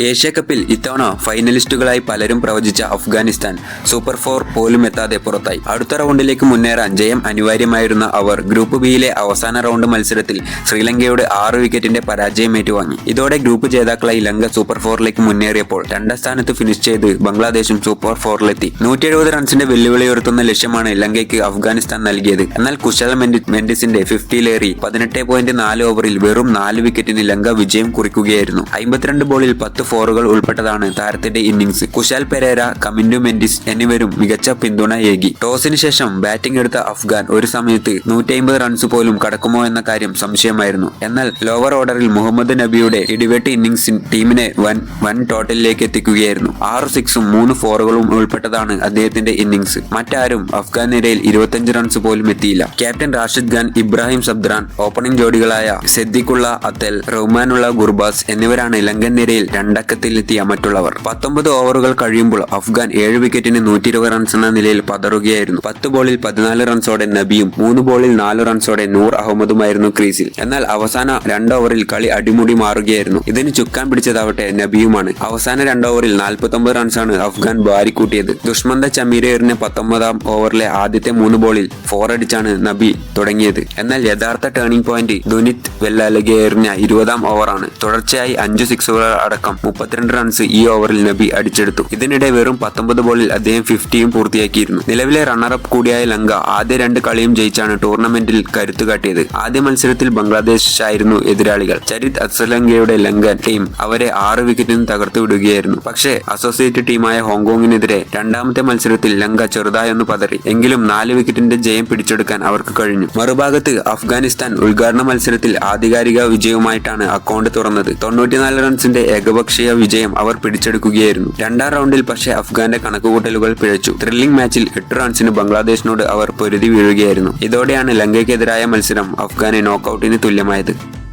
Asia കപ്പിൽ ഇത്തവണ ഫൈനലിസ്റ്റുകളായി പലരും പ്രവചിച്ച അഫ്ഗാനിസ്ഥാൻ സൂപ്പർ ഫോർ പോലും എത്താതെ പുറത്തായി. അടുത്ത റൗണ്ടിലേക്ക് മുന്നേറാൻ ജയം അനിവാര്യമായിരുന്ന അവർ ഗ്രൂപ്പ് ബിയിലെ അവസാന റൗണ്ട് മത്സരത്തിൽ ശ്രീലങ്കയോട് ആറ് വിക്കറ്റിന്റെ പരാജയം ഏറ്റുവാങ്ങി. ഇതോടെ ഗ്രൂപ്പ് ജേതാക്കളായി ലങ്ക സൂപ്പർ ഫോറിലേക്ക് മുന്നേറിയപ്പോൾ രണ്ടാം സ്ഥാനത്ത് ഫിനിഷ് ചെയ്ത് ബംഗ്ലാദേശും സൂപ്പർ ഫോറിലെത്തി. നൂറ്റി എഴുപത് റൺസിന്റെ വെല്ലുവിളി ഉയർത്തുന്ന ലക്ഷ്യമാണ് ലങ്കയ്ക്ക് അഫ്ഗാനിസ്ഥാൻ നൽകിയത്. എന്നാൽ കുശല മെൻഡി- മെൻഡിസിന്റെ ഫിഫ്റ്റിയിലേറി പതിനെട്ട് പോയിന്റ് നാല് ഓവറിൽ വെറും നാല് വിക്കറ്റിന് ലങ്ക വിജയം കുറിക്കുകയായിരുന്നു. അമ്പത്തിരണ്ട് ബോളിൽ പത്ത് ഫോറുകൾ ഉൾപ്പെട്ടതാണ്. താരത്തിന്റെ ഇന്നിംഗ്സ് കുശാൽ പെരേര കമിൻഡു മെൻഡിസ് എന്നിവരും മികച്ച പിന്തുണ ഏകി. ടോസിന് ശേഷം ബാറ്റിംഗ് എടുത്ത അഫ്ഗാൻ ഒരു സമയത്ത് നൂറ്റി റൺസ് പോലും കടക്കുമോ എന്ന കാര്യം സംശയമായിരുന്നു. എന്നാൽ ലോവർ ഓർഡറിൽ മുഹമ്മദ് നബിയുടെ ഇടിവെട്ട് ഇന്നിംഗ്സിൽ ടീമിനെ വൻ വൻ ടോട്ടലിലേക്ക് എത്തിക്കുകയായിരുന്നു. ആറ് സിക്സും മൂന്ന് ഫോറുകളും ഉൾപ്പെട്ടതാണ് അദ്ദേഹത്തിന്റെ ഇന്നിംഗ്സ്. മറ്റാരും അഫ്ഗാൻ നിരയിൽ ഇരുപത്തിയഞ്ച് റൺസ് പോലും എത്തിയില്ല. ക്യാപ്റ്റൻ റാഷിദ് ഖാൻ ഇബ്രാഹിം സബ്ദ്രാൻ ഓപ്പണിംഗ് ജോഡികളായ സെദ്ദിഖുള്ള അത്തൽ റഹ്മാനുള്ള ഗുർബാസ് എന്നിവരാണ് ലങ്കൻ നിരയിൽ രണ്ടക്കത്തിലെത്തിയ മറ്റുള്ളവർ. പത്തൊമ്പത് ഓവറുകൾ കഴിയുമ്പോൾ അഫ്ഗാൻ ഏഴ് വിക്കറ്റിന് നൂറ്റി ഇരുപത് റൺസ് എന്ന നിലയിൽ പതറുകയായിരുന്നു. പത്ത് ബോളിൽ പതിനാല് റൺസോടെ നബിയും മൂന്ന് ബോളിൽ നാല് റൺസോടെ നൂർ അഹമ്മദുമായിരുന്നു ക്രീസിൽ. എന്നാൽ അവസാന രണ്ട് ഓവറിൽ കളി അടിമുടി മാറുകയായിരുന്നു. ഇതിന് ചുക്കാൻ പിടിച്ചതാവട്ടെ നബിയുമാണ്. അവസാന രണ്ട് ഓവറിൽ നാൽപ്പത്തൊമ്പത് റൺസാണ് അഫ്ഗാൻ ബാരിക്കൂട്ടിയത് ദുഷ്മന്ത ചമീരേറിന് പത്തൊമ്പതാം ഓവറിലെ ആദ്യത്തെ മൂന്ന് ബോളിൽ ഫോർ അടിച്ചാണ് നബി തുടങ്ങിയത്. എന്നാൽ യഥാർത്ഥ ടേണിംഗ് പോയിന്റ് ദുനിത് വെല്ലാലഗേറിന് ഇരുപതാം ഓവറാണ്. തുടർച്ചയായി അഞ്ച് സിക്സുകൾ അടക്കം മുപ്പത്തിരണ്ട് റൺസ് ഈ ഓവറിൽ നബി അടിച്ചെടുത്തു. ഇതിനിടെ വെറും പത്തൊമ്പത് ബോളിൽ അദ്ദേഹം ഫിഫ്റ്റിയും പൂർത്തിയാക്കിയിരുന്നു. നിലവിലെ റണ്ണറപ്പ് കൂടിയായ ലങ്ക ആദ്യ രണ്ട് കളിയും ജയിച്ചാണ് ടൂർണമെന്റിൽ കരുത്തുകാട്ടിയത് ആദ്യ മത്സരത്തിൽ ബംഗ്ലാദേശ് ആയിരുന്നു എതിരാളികൾ. ചരിത് അസലങ്കയുടെ ലങ്കൻ ടീം അവരെ ആറ് വിക്കറ്റിന് തകർത്തു വിടുകയായിരുന്നു. പക്ഷേ അസോസിയേറ്റ് ടീമായ ഹോങ്കോങ്ങിനെതിരെ രണ്ടാമത്തെ മത്സരത്തിൽ ലങ്ക ചെറുതായൊന്ന് പതറി. എങ്കിലും നാല് വിക്കറ്റിന്റെ ജയം പിടിച്ചെടുക്കാൻ അവർക്ക് കഴിഞ്ഞു. മറുഭാഗത്ത് അഫ്ഗാനിസ്ഥാൻ ഉദ്ഘാടന മത്സരത്തിൽ ആധികാരിക വിജയവുമായിട്ടാണ് അക്കൗണ്ട് തുറന്നത്. തൊണ്ണൂറ്റിനാല് റൺസിന്റെ ഏകപക്ഷീയ വിജയം അവർ പിടിച്ചെടുക്കുകയായിരുന്നു. രണ്ടാം റൗണ്ടിൽ പക്ഷേ അഫ്ഗാന്റെ കണക്കുകൂട്ടലുകൾ പിഴച്ചു. ത്രില്ലിംഗ് മാച്ചിൽ എട്ട് റൺസിന് ബംഗ്ലാദേശിനോട് അവർ പൊരുതി വീഴുകയായിരുന്നു. ഇതോടെയാണ് ലങ്കയ്ക്കെതിരായ മത്സരം അഫ്ഗാനെ നോക്കൌട്ടിന് തുല്യമായത്.